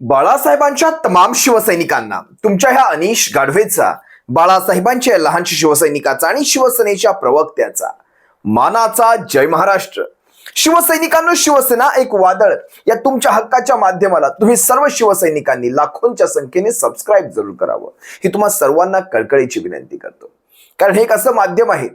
बाळासाहेबांच्या तमाम शिवसैनिकांना तुमच्या ह्या अनिश गाढवेचा बाळासाहेबांच्या लहान शिवसैनिकाचा आणि शिवसेनेच्या प्रवक्त्याचा. मानाचा जय महाराष्ट्र. शिवसैनिकांना शिवसेना एक वादळ. या तुमच्या हक्काच्या माध्यमाला तुम्ही सर्व शिवसैनिकांनी लाखोंच्या संख्येने सबस्क्राईब जरूर करावं. ही तुम्हा सर्वांना कळकळीची विनंती करतो. कारण हे एक असं माध्यम आहे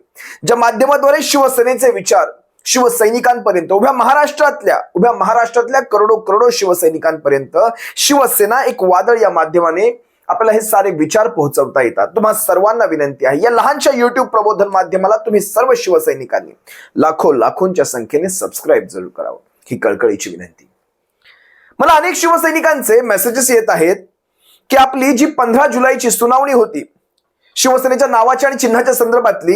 ज्या माध्यमाद्वारे शिवसेनेचे विचार शिवसैनिकांपर्यंत उभ्या महाराष्ट्रातल्या उभ्या महाराष्ट्रातल्या करोडो करोडो शिवसैनिकांपर्यंत शिवसेना एक वादळ या माध्यमाने आपल्याला हे सारे विचार पोहोचवता येतात. तुम्हा सर्वांना विनंती आहे या लहानशा युट्यूब प्रबोधन माध्यमाला तुम्ही सर्व शिवसैनिकांनी लाखो लाखोंच्या संख्येने सबस्क्राईब जरूर करावं ही कळकळीची विनंती. मला अनेक शिवसैनिकांचे मेसेजेस येत आहेत की आपली जी पंधरा जुलैची सुनावणी होती शिवसेनेच्या नावाच्या आणि चिन्हाच्या संदर्भातली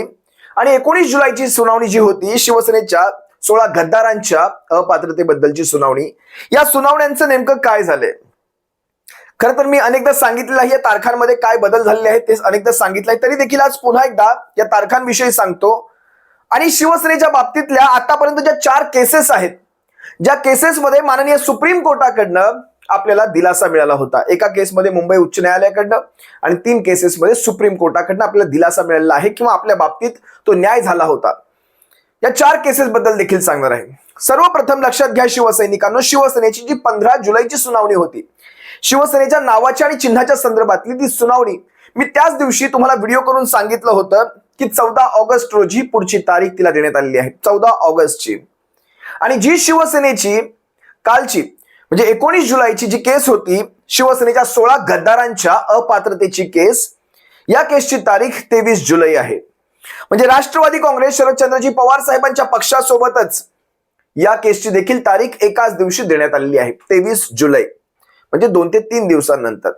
आणि एकोणीस जुलैची सुनावणी जी होती शिवसेनेच्या सोळा गद्दारांच्या अपात्रतेबद्दलची सुनावणी. या सुनावण्यांचं नेमकं काय झालंय? खरं तर मी अनेकदा सांगितलेलं आहे या तारखांमध्ये काय बदल झालेले आहेत ते अनेकदा सांगितलं आहे. तरी देखील आज पुन्हा एकदा या तारखांविषयी सांगतो. आणि शिवसेनेच्या बाबतीतल्या आतापर्यंत ज्या चार केसेस आहेत ज्या केसेसमध्ये माननीय सुप्रीम कोर्टाकडनं आपल्याला दिलासा मिळाला होता. एका केसमध्ये मुंबई उच्च न्यायालयाकडनं आणि तीन केसेसमध्ये सुप्रीम कोर्टाकडनं आपल्याला दिलासा मिळालेला आहे किंवा आपल्या बाबतीत तो न्याय झाला होता. या चार केसेस बद्दल देखील सांगणार आहे. सर्वप्रथम लक्षात घ्या शिवसैनिकांनो शिवसेनेची जी पंधरा जुलैची सुनावणी होती शिवसेनेच्या नावाच्या आणि चिन्हाच्या संदर्भातली ती सुनावणी मी त्याच दिवशी तुम्हाला व्हिडिओ करून सांगितलं होतं की चौदा ऑगस्ट रोजी पुढची तारीख तिला देण्यात आलेली आहे चौदा ऑगस्टची. आणि जी शिवसेनेची कालची म्हणजे एकोणीस जुलैची जी केस होती शिवसेनेच्या सोळा गद्दारांच्या अपात्रतेची केस या केसची तारीख तेवीस जुलै आहे. म्हणजे राष्ट्रवादी काँग्रेस शरदचंद्रजी पवार साहेबांच्या पक्षासोबतच या केसची देखील तारीख एकाच दिवशी देण्यात आलेली आहे तेवीस जुलै. म्हणजे दोन ते तीन दिवसांनंतर.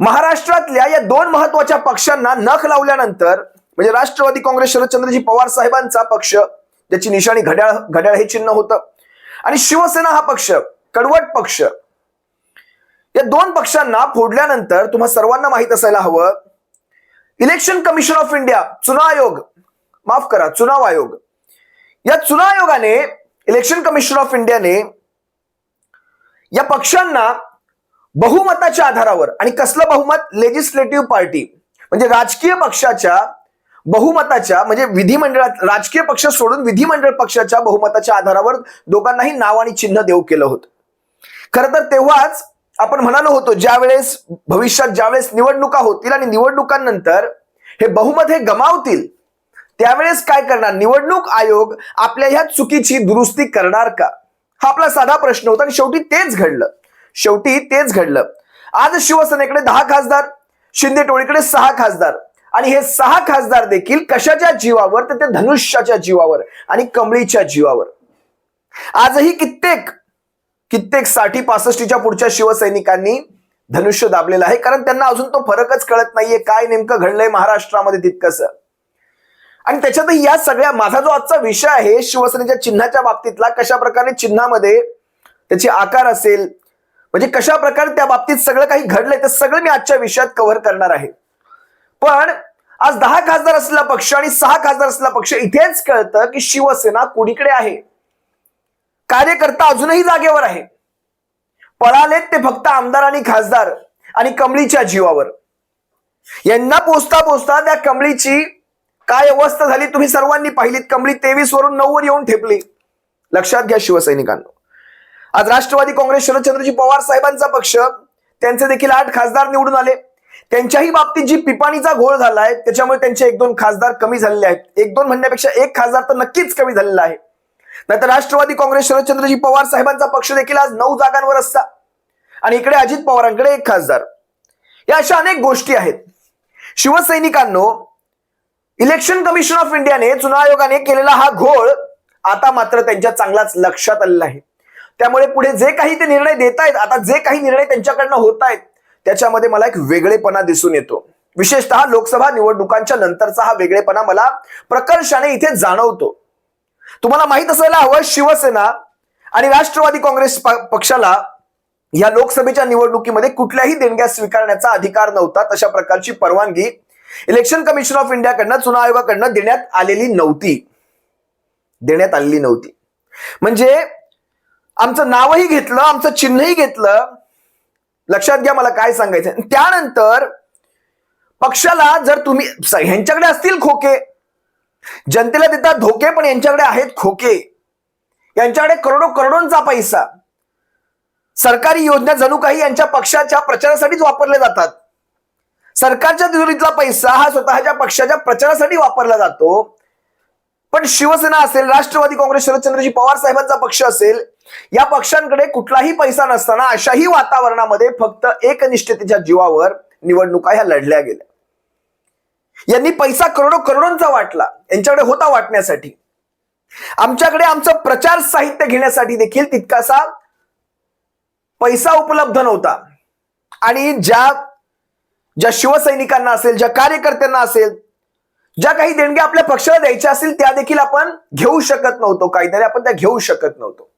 महाराष्ट्रातल्या या दोन महत्त्वाच्या पक्षांना नख लावल्यानंतर म्हणजे राष्ट्रवादी काँग्रेस शरदचंद्रजी पवार साहेबांचा पक्ष ज्याची निशाणी घड्याळ घड्याळ हे चिन्ह होतं आणि शिवसेना हा पक्ष कडवट पक्ष. या दोन पक्षांना फोडल्यानंतर तुम्हा सर्वांना माहीत असायला हवं इलेक्शन कमिशन ऑफ इंडिया चुनाव आयोग माफ करा चुनाव आयोग. या चुनाव आयोगाने इलेक्शन कमिशन ऑफ इंडियाने या पक्षांना बहुमताच्या आधारावर आणि कसलं बहुमत? लेजिस्लेटिव्ह पार्टी म्हणजे राजकीय पक्षाच्या बहुमताच्या म्हणजे विधिमंडळात राजकीय पक्ष सोडून विधिमंडळ पक्षाच्या बहुमताच्या आधारावर दोघांनाही नाव आणि चिन्ह देऊ केलं होतं. खरं तर तेव्हाच आपण म्हणालो होतो ज्यावेळेस भविष्यात ज्यावेळेस निवडणुका होतील आणि निवडणुकांनंतर हे बहुमत हे गमावतील त्यावेळेस काय करणार? निवडणूक आयोग आपल्या ह्या चुकीची दुरुस्ती करणार का? हा आपला साधा प्रश्न होता आणि शेवटी तेच घडलं. शेवटी तेच घडलं. आज शिवसेनेकडे दहा खासदार शिंदे टोळीकडे सहा खासदार. आणि हे सहा खासदार देखील कशाच्या जीवावर? तर ते धनुष्याच्या जीवावर आणि कमळीच्या जीवावर. आजही कित्येक कित्येकसाठी पासष्टीच्या पुढच्या शिवसैनिकांनी धनुष्य दाबलेलं आहे. कारण त्यांना अजून तो फरकच कळत नाहीये. काय नेमकं घडलंय महाराष्ट्रामध्ये तितकंस. आणि त्याच्यातही या सगळ्या माझा जो आजचा विषय आहे शिवसेनेच्या चिन्हाच्या बाबतीतला कशा प्रकारे चिन्हामध्ये त्याचे आकार असेल म्हणजे कशा प्रकारे त्या बाबतीत सगळं काही घडलंय ते सगळं मी आजच्या विषयात कव्हर करणार आहे. पण आज दहा खासदार असलेला पक्ष आणि सहा खासदार असलेला पक्ष इथेच कळतं की शिवसेना कुणीकडे आहे. कार्यकर्ता अजूनही जागेवर आहे. पळालेत ते फक्त आमदार आणि खासदार आणि कमळीच्या जीवावर. यांना पोचता पोचता त्या कमळीची काय अवस्था झाली तुम्ही सर्वांनी पाहिलीत. कमळी तेवीस वरून नऊ वर येऊन ठेपली. लक्षात घ्या शिवसैनिकांना. आज राष्ट्रवादी काँग्रेस शरदचंद्रजी पवार साहेबांचा पक्ष त्यांचे देखील आठ खासदार निवडून आले. त्यांच्याही बाबतीत जी पिपाणीचा घोळ झालाय त्याच्यामुळे त्यांचे एक दोन खासदार कमी झालेले आहेत. एक दोन म्हणण्यापेक्षा एक खासदार तर नक्कीच कमी झालेला आहे. नाहीतर राष्ट्रवादी काँग्रेस शरदचंद्रजी पवार साहेबांचा पक्ष देखील आज नऊ जागांवर असता. आणि इकडे अजित पवारांकडे एक खासदार. या अशा अनेक गोष्टी आहेत. शिवसैनिकांनो इलेक्शन कमिशन ऑफ इंडियाने चुनाव आयोगाने केलेला हा घोळ आता मात्र त्यांच्या चांगलाच लक्षात आलेला आहे. त्यामुळे पुढे जे काही ते निर्णय देत आहेत आता जे काही निर्णय त्यांच्याकडनं होत आहेत त्याच्यामध्ये मला एक वेगळेपणा दिसून येतो. विशेषतः लोकसभा निवडणुकांच्या नंतरचा हा वेगळेपणा मला प्रकर्षाने इथे जाणवतो. तुम्हाला माहीत असायला हवं शिवसेना आणि राष्ट्रवादी काँग्रेस पक्षाला या लोकसभेच्या निवडणुकीमध्ये कुठल्याही देणग्या स्वीकारण्याचा अधिकार नव्हता. तशा प्रकारची परवानगी इलेक्शन कमिशन ऑफ इंडियाकडनं चुनाव आयोगाकडनं देण्यात आलेली नव्हती. देण्यात आलेली नव्हती. म्हणजे आमचं नावही घेतलं आमचं चिन्हही घेतलं लक्षात घ्या मला काय सांगायचं त्यानंतर पक्षाला जर तुम्ही ह्यांच्याकडे असतील खोके. जनतेला देतात धोके पण यांच्याकडे आहेत खोके. यांच्याकडे करोडो करोडोंचा पैसा. सरकारी योजना जणू काही यांच्या पक्षाच्या प्रचारासाठीच वापरल्या जातात. सरकारच्या तिजोरीतला पैसा हा स्वतःच्या पक्षाच्या प्रचारासाठी वापरला जातो. पण शिवसेना असेल राष्ट्रवादी काँग्रेस शरदचंद्रजी पवार साहेबांचा पक्ष असेल या पक्षांकडे कुठलाही पैसा नसताना अशाही वातावरणामध्ये फक्त एकनिष्ठतेच्या जीवावर निवडणुका ह्या लढल्या गेल्या. यांनी पैसा करोडो करोडोंचा वाटला यांच्याकडे होता वाटण्यासाठी. आमच्याकडे आमचं प्रचार साहित्य घेण्यासाठी देखील तितकासा पैसा उपलब्ध नव्हता. आणि ज्या ज्या शिवसैनिकांना असेल ज्या कार्यकर्त्यांना असेल ज्या काही देणग्या आपल्या पक्षाला द्यायच्या असतील त्या देखील आपण घेऊ शकत नव्हतो. काहीतरी आपण त्या घेऊ शकत नव्हतो.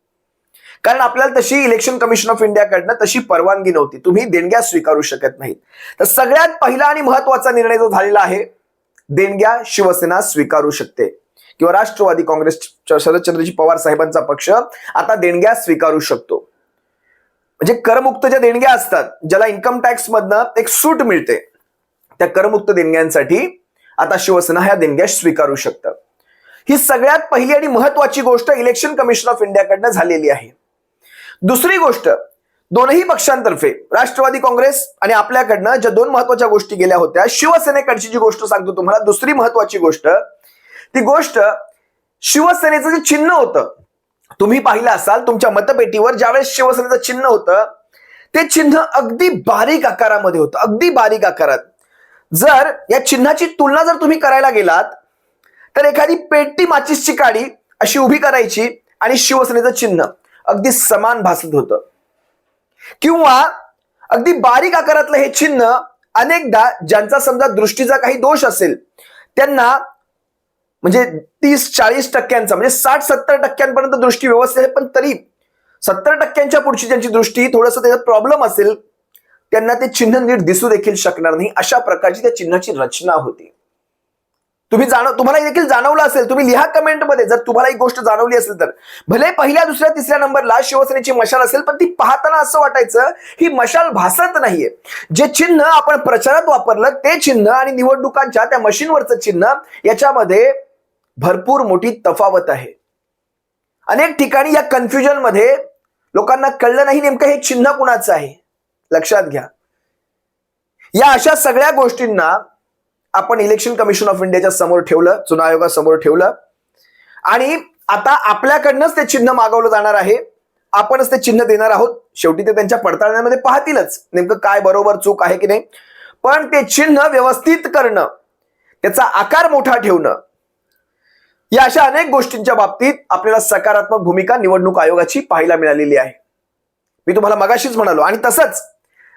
कारण आपल्याला तशी इलेक्शन कमिशन ऑफ इंडियाकडनं तशी परवानगी नव्हती. तुम्ही देणग्या स्वीकारू शकत नाहीत. तर सगळ्यात पहिला आणि महत्त्वाचा निर्णय जो झालेला आहे देणग्या शिवसेना स्वीकारू शकते. किंवा राष्ट्रवादी काँग्रेस शरदचंद्रजी पवार साहेबांचा पक्ष आता देणग्या स्वीकारू शकतो. म्हणजे करमुक्त ज्या देणग्या असतात ज्याला इन्कम टॅक्स मधनं एक सूट मिळते त्या करमुक्त देणग्यांसाठी आता शिवसेना ह्या देणग्या स्वीकारू शकतं ही सगळ्यात पहिली आणि महत्वाची गोष्ट इलेक्शन कमिशन ऑफ इंडियाकडनं झालेली आहे. दुसरी गोष्ट दोनही पक्षांतर्फे राष्ट्रवादी काँग्रेस आणि आपल्याकडनं ज्या दोन महत्त्वाच्या गोष्टी गेल्या होत्या शिवसेनेकडची जी गोष्ट सांगतो तुम्हाला दुसरी महत्वाची गोष्ट ती गोष्ट शिवसेनेचं जे चिन्ह होतं तुम्ही पाहिलं असाल तुमच्या मतपेटीवर ज्यावेळेस शिवसेनेचं चिन्ह होतं ते चिन्ह अगदी बारीक आकारामध्ये होतं अगदी बारीक आकारात. जर या चिन्हाची तुलना जर तुम्ही करायला गेलात तर एखादी पेटी माचीसची काडी अशी उभी करायची आणि शिवसेनेचं चिन्ह. अगदी समान भासत होतं. किंवा अगदी बारीक आकारातलं हे चिन्ह अनेकदा ज्यांचा समजा दृष्टीचा काही दोष असेल त्यांना म्हणजे तीस चाळीस टक्क्यांचा म्हणजे साठ सत्तर टक्क्यांपर्यंत दृष्टी व्यवस्थित आहे पण तरी सत्तर टक्क्यांच्या पुढची ज्यांची दृष्टी थोडस त्याचा प्रॉब्लेम असेल त्यांना ते चिन्ह नीट दिसू देखील शकणार नाही अशा प्रकारची त्या चिन्हाची रचना होती. तुम्ही जाणव तुम्हाला देखील जाणवलं असेल तुम्ही लिहा कमेंटमध्ये. जर तुम्हाला एक गोष्ट जाणवली असेल तर. भले पहिल्या दुसऱ्या तिसऱ्या नंबरला शिवसेनेची मशाल असेल पण ती पाहताना असं वाटायचं ही मशाल भासत नाहीये. जे चिन्ह आपण प्रचारात वापरलं ते चिन्ह आणि निवडणुकांच्या त्या मशीनवरचं चिन्ह याच्यामध्ये भरपूर मोठी तफावत आहे. अनेक ठिकाणी या कन्फ्युजनमध्ये लोकांना कळलं नाही नेमकं हे चिन्ह कुणाचं आहे. लक्षात घ्या. या अशा सगळ्या गोष्टींना आपण इलेक्शन कमिशन ऑफ इंडियाच्या समोर ठेवलं चुनाव आयोगासमोर ठेवलं. आणि आता आपल्याकडनंच ते चिन्ह मागवलं जाणार आहे. आपणच ते चिन्ह देणार आहोत. शेवटी ते त्यांच्या पडताळण्यामध्ये पाहतीलच नेमकं काय बरोबर चूक आहे की नाही. पण ते चिन्ह व्यवस्थित करणं त्याचा आकार मोठा ठेवणं या अशा अनेक गोष्टींच्या बाबतीत आपल्याला सकारात्मक भूमिका निवडणूक आयोगाची पाहायला मिळालेली आहे. मी तुम्हाला मगाशीच म्हणालो आणि तसंच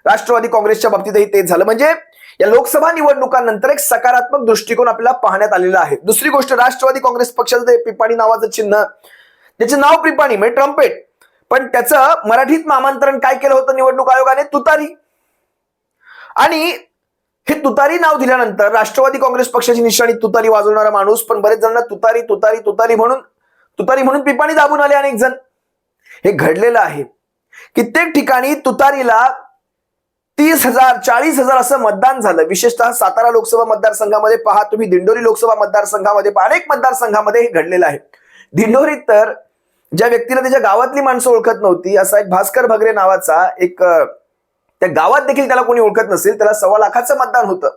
राष्ट्रवादी काँग्रेसच्या बाबतीतही तेच झालं. म्हणजे या लोकसभा निवडणुकांनंतर एक सकारात्मक दृष्टिकोन आपल्याला पाहण्यात आलेला आहे. दुसरी गोष्ट राष्ट्रवादी काँग्रेस पक्षाचं पिपाणी नावाचं चिन्ह त्याचे नाव पिपाणी म्हणजे ट्रम्पेट पण त्याचं मराठीत नामांतरण काय केलं होतं निवडणूक आयोगाने? तुतारी. आणि हे तुतारी नाव दिल्यानंतर राष्ट्रवादी काँग्रेस पक्षाची निशाणी तुतारी वाजवणारा माणूस पण बरेच जणांना तुतारी तुतारी तुतारी म्हणून तुतारी म्हणून पिपाणी दाबून आले अनेक जण हे घडलेलं आहे कित्येक ठिकाणी तुतारीला तीस हजार चाळीस हजार असं मतदान झालं. विशेषतः सातारा लोकसभा मतदारसंघामध्ये पहा तुम्ही दिंडोरी लोकसभा मतदारसंघामध्ये पहा अनेक मतदारसंघामध्ये हे घडलेलं आहे. दिंडोरीत तर ज्या व्यक्तीला त्याच्या गावातली माणसं ओळखत नव्हती असा एक भास्कर भगरे नावाचा एक त्या गावात देखील त्याला कोणी ओळखत नसेल त्याला सव्वा लाखाचं मतदान होतं.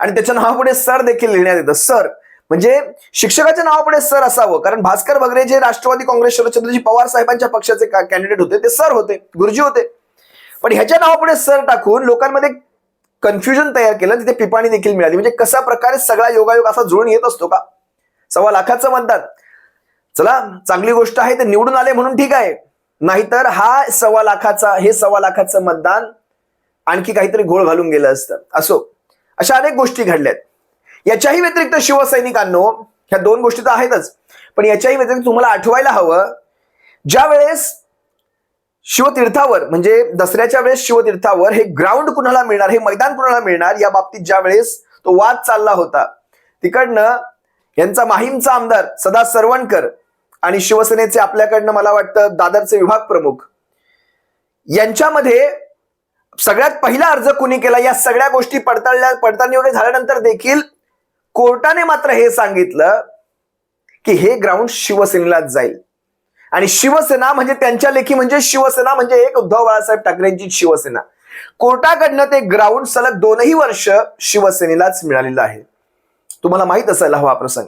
आणि त्याच्या नावापुढे सर देखील लिहिण्यात येतं. सर म्हणजे शिक्षकाच्या नावापुढे सर असावं कारण भास्कर भगरे जे राष्ट्रवादी काँग्रेस शरदचंद्रजी पवार साहेबांच्या पक्षाचे कॅन्डिडेट होते ते सर होते गुरुजी होते. पण ह्याच्या नावापुढे सर टाकून लोकांमध्ये कन्फ्युजन तयार केलं तिथे पिपाणी देखील मिळाली. म्हणजे कशा प्रकारे सगळा योगायोग असा जुळून येत असतो का? सव्वा लाखाचं मतदान चला चांगली गोष्ट आहे ते निवडून आले म्हणून ठीक आहे. नाहीतर हा सव्वा लाखाचा हे सव्वा लाखाचं मतदान आणखी काहीतरी घोळ घालून गेलं असतं. असो अशा अनेक गोष्टी घडल्यात. याच्याही व्यतिरिक्त शिवसैनिकांनो ह्या दोन गोष्टी तर आहेतच. पण याच्याही व्यतिरिक्त तुम्हाला आठवायला हवं ज्या वेळेस शिवतीर्थावर म्हणजे दसऱ्याच्या वेळेस शिवतीर्थावर हे ग्राउंड कुणाला मिळणार हे मैदान कुणाला मिळणार या बाबतीत ज्या वेळेस तो वाद चालला होता. तिकडनं यांचा माहीमचा आमदार सदा सरवणकर आणि शिवसेनेचे आपल्याकडनं मला वाटतं दादरचे विभाग प्रमुख यांच्यामध्ये सगळ्यात पहिला अर्ज कुणी केला? या सगळ्या गोष्टी पडताळल्या पडताळणी वगैरे झाल्यानंतर देखील कोर्टाने मात्र हे सांगितलं की हे ग्राउंड शिवसेनेलाच जाईल. आणि शिवसेना म्हणजे त्यांच्या लेखी म्हणजे शिवसेना म्हणजे एक उद्धव बाळासाहेब ठाकरेंची शिवसेना. कोर्टाकडनं ते ग्राउंड सलग दोनही वर्ष शिवसेनेलाच मिळालेलं आहे. तुम्हाला माहीत असायला हवा प्रसंग.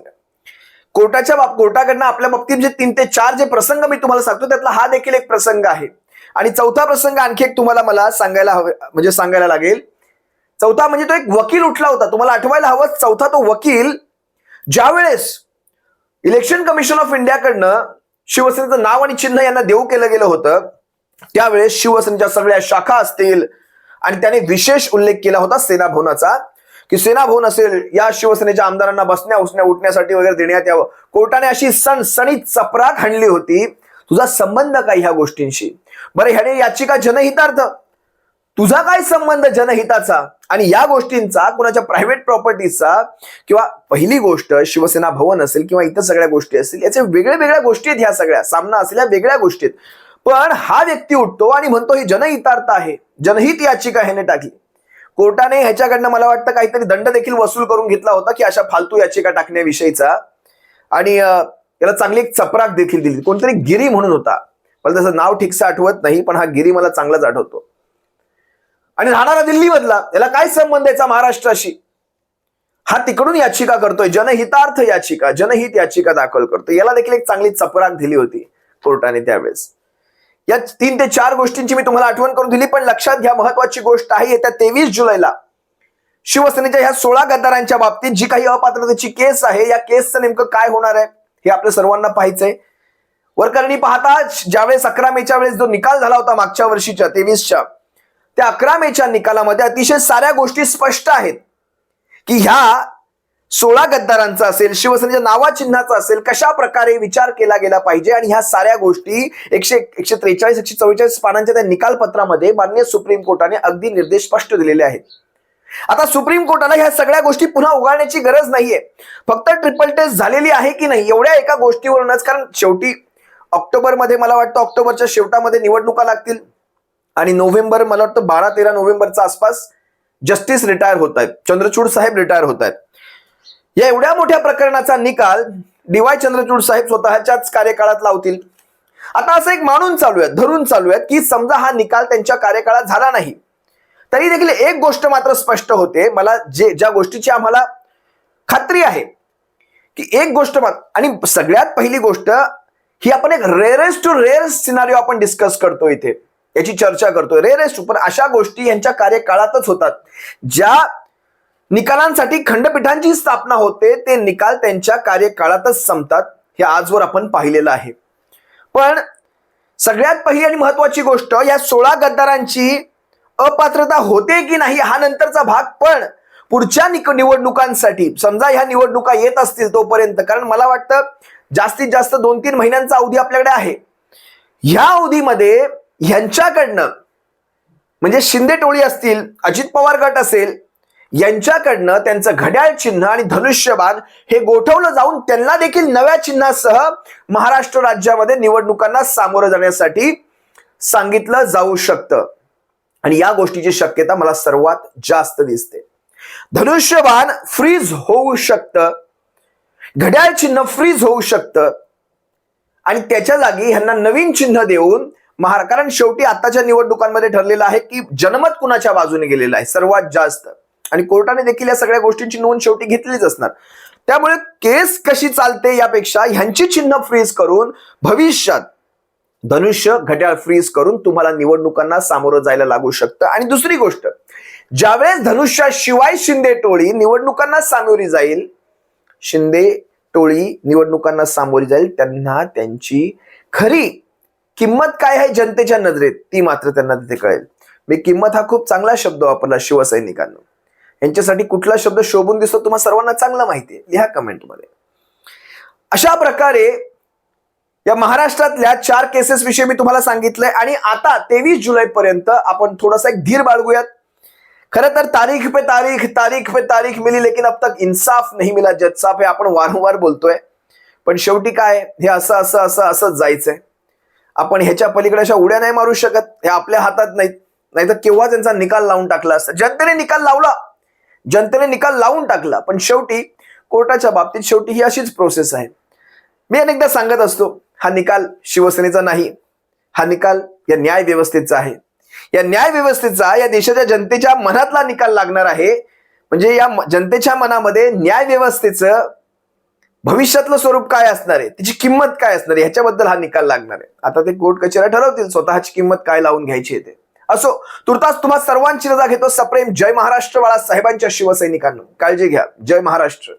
कोर्टाच्या बाब कोर्टाकडनं आपल्या बाबतीत जे तीन ते चार जे प्रसंग मी तुम्हाला सांगतो त्यातला हा देखील एक प्रसंग आहे. आणि चौथा प्रसंग आणखी एक तुम्हाला मला सांगायला हवे म्हणजे सांगायला लागेल. चौथा म्हणजे तो एक वकील उठला होता. तुम्हाला आठवायला हवं चौथा तो वकील ज्यावेळेस इलेक्शन कमिशन ऑफ इंडियाकडनं शिवसेनेचं नाव आणि चिन्ह यांना देऊ केलं गेलं होतं. त्यावेळेस शिवसेनेच्या सगळ्या शाखा असतील. आणि त्याने विशेष उल्लेख केला होता सेना भवनाचा की सेना भवन असेल या शिवसेनेच्या आमदारांना बसण्या उसण्या उठण्यासाठी वगैरे देण्यात यावं. कोर्टाने अशी सणसणीत चपराक हाणली होती. तुझा संबंध काय ह्या गोष्टींशी? बरं ह्याने याचिका जनहितार्थ तुझा काय संबंध जनहिताचा? आणि या गोष्टींचा कुणाच्या प्रायव्हेट प्रॉपर्टीचा किंवा पहिली गोष्ट शिवसेना भवन असेल किंवा इतर सगळ्या गोष्टी असतील याचे वेगळ्या वेगळ्या गोष्टी आहेत ह्या सगळ्या. सामना असलेल्या वेगळ्या गोष्टी आहेत. पण हा व्यक्ती उठतो आणि म्हणतो ही जनहितार्थ आहे. जनहित याचिका ह्याने टाकली. कोर्टाने ह्याच्याकडनं मला वाटतं काहीतरी दंड देखील वसूल करून घेतला होता की अशा फालतू याचिका टाकण्याविषयीचा. आणि याला चांगली एक चपराक देखील दिली. कोणतरी गिरी म्हणून होता. मला त्याचं नाव ठीकसं आठवत नाही पण हा गिरी मला चांगलाच आठवतो. आणि राहणारा दिल्लीमधला याला काय संबंध याचा महाराष्ट्राशी? हा तिकडून याचिका करतोय जनहितार्थ याचिका जनहित याचिका दाखल करतोय. याला देखील एक चांगली चपराक दिली होती कोर्टाने त्यावेळेस. या तीन ते चार गोष्टींची मी तुम्हाला आठवण करून दिली पण लक्षात घ्या महत्वाची गोष्ट आहे येत्या तेवीस जुलैला शिवसेनेच्या ह्या सोळा गद्दारांच्या बाबतीत जी काही अपात्रतेची केस आहे या केसचं नेमकं काय होणार आहे हे आपल्या सर्वांना पाहायचंय. वरकरणी पाहता ज्यावेळेस अकरा मेच्या वेळेस जो निकाल झाला होता मागच्या वर्षीच्या तेवीसच्या त्या अकरा मेच्या निकालामध्ये अतिशय साऱ्या गोष्टी स्पष्ट आहेत. की ह्या सोळा गद्दारांचा असेल शिवसेनेच्या नावाचिन्हाचा असेल कशा प्रकारे विचार केला गेला पाहिजे आणि ह्या साऱ्या गोष्टी एकशे एकशे त्रेचाळीस एकशे चव्वेचाळीस पानांच्या त्या निकालपत्रामध्ये माननीय सुप्रीम कोर्टाने अगदी निर्देश स्पष्ट दिलेले आहेत. आता सुप्रीम कोर्टाला ह्या सगळ्या गोष्टी पुन्हा उघडण्याची गरज नाहीये. फक्त ट्रिपल टेस्ट झालेली आहे की नाही एवढ्या एका गोष्टीवरूनच कारण शेवटी ऑक्टोबरमध्ये मला वाटतं ऑक्टोबरच्या शेवटामध्ये निवडणुका लागतील. आणि नोव्हेंबर मला वाटतं बारा तेरा नोव्हेंबरच्या आसपास जस्टिस रिटायर होत आहेत चंद्रचूड साहेब रिटायर होत आहेत या एवढ्या मोठ्या प्रकरणाचा निकाल डी वाय चंद्रचूड साहेब स्वतःच्याच कार्यकाळात लावतील आता असं एक मानून चालू आहे धरून चालू आहे की समजा हा निकाल त्यांच्या कार्यकाळात झाला नाही. तरी देखील एक गोष्ट मात्र स्पष्ट होते. मला जे ज्या गोष्टीची आम्हाला खात्री आहे की एक गोष्ट आणि सगळ्यात पहिली गोष्ट ही आपण एक रेअरेस्ट टू रेअर सिनारिओ आपण डिस्कस करतो इथे. याची चर्चा करतोय. रे सुपर अशा गोष्टी यांच्या कार्यकाळातच होतात. ज्या निकालांसाठी खंडपीठांची स्थापना होते ते निकाल त्यांच्या कार्यकाळातच संपतात हे आजवर आपण पाहिलेलं आहे. पण सगळ्यात पहिली आणि महत्वाची गोष्ट या सोळा गद्दारांची अपात्रता होते की नाही हा नंतरचा भाग. पण पुढच्या निक निवडणुकांसाठी समजा ह्या निवडणुका येत असतील तोपर्यंत कारण मला वाटतं जास्तीत जास्त दोन तीन महिन्यांचा अवधी आपल्याकडे आहे. ह्या अवधीमध्ये ह्यांच्याकडनं म्हणजे शिंदे टोळी असतील अजित पवार गट असेल यांच्याकडनं त्यांचं घड्याळ चिन्ह आणि धनुष्यबाण हे गोठवलं जाऊन त्यांना देखील नव्या चिन्हासह महाराष्ट्र राज्यामध्ये निवडणुकांना सामोरं जाण्यासाठी सांगितलं जाऊ शकतं. आणि या गोष्टीची शक्यता मला सर्वात जास्त दिसते. धनुष्यबाण फ्रीज होऊ शकतं. घड्याळ चिन्ह फ्रीज होऊ शकतं. आणि त्याच्या जागी ह्यांना नवीन चिन्ह देऊन महार कारण शेवटी आताच्या निवडणुकांमध्ये ठरलेलं आहे की जनमत कुणाच्या बाजूने गेलेलं आहे सर्वात जास्त. आणि कोर्टाने देखील या सगळ्या गोष्टींची नोंद शेवटी घेतलीच असणार. त्यामुळे केस कशी चालते यापेक्षा ह्यांची चिन्ह फ्रीज करून भविष्यात धनुष्य घड्याळ फ्रीज करून तुम्हाला निवडणुकांना सामोरं जायला लागू शकतं. आणि दुसरी गोष्ट ज्यावेळेस धनुष्याशिवाय शिंदे टोळी निवडणुकांना सामोरी जाईल शिंदे टोळी निवडणुकांना सामोरी जाईल त्यांना त्यांची खरी किंमत काय आहे जनतेच्या नजरेत? ती मात्र त्यांना तिथे कळेल. मी किंमत हा खूप चांगला शब्द वापरला शिवसैनिकांना. यांच्यासाठी कुठला शब्द शोभून दिसतो तुम्हाला सर्वांना चांगला माहिती आहे. लिहा कमेंटमध्ये. अशा प्रकारे या महाराष्ट्रातल्या चार केसेस विषयी मी तुम्हाला सांगितलंय आणि आता तेवीस जुलै पर्यंत आपण थोडासा एक धीर बाळगूयात. खरं तर तारीख पे तारीख तारीख पे तारीख मिली लेकिन अब तक इन्साफ नाही मिला. जज हे आपण वारंवार बोलतोय. पण शेवटी काय हे असं असं असं असंच जायचंय. आपण ह्याच्या पलीकडे अशा उड्या नाही मारू शकत हे आपल्या हातात नाहीत. नाहीतर केव्हा त्यांचा निकाल लावून टाकला असता? जनतेने निकाल लावला. जनतेने निकाल लावून टाकला. पण शेवटी कोर्टाच्या बाबतीत शेवटी ही अशीच प्रोसेस आहे. मी अनेकदा सांगत असतो हा निकाल शिवसेनेचा नाही. हा निकाल या न्याय व्यवस्थेचा आहे. या न्याय व्यवस्थेचा या देशाच्या जनतेच्या मनातला निकाल लागणार आहे. म्हणजे या जनतेच्या मनामध्ये न्याय व्यवस्थेचं भविष्यातलं स्वरूप काय असणार आहे? तिची किंमत काय असणार आहे? ह्याच्याबद्दल हा निकाल लागणार आहे. आता ते कोर्ट कचेऱ्या ठरवतील स्वतःची किंमत काय लावून घ्यायची आहे ते. असो तुर्तास तुम्हा सर्वांची रजा घेतो सप्रेम जय महाराष्ट्र बाळासाहेबांच्या शिवसैनिकांना. काळजी घ्या. जय महाराष्ट्र.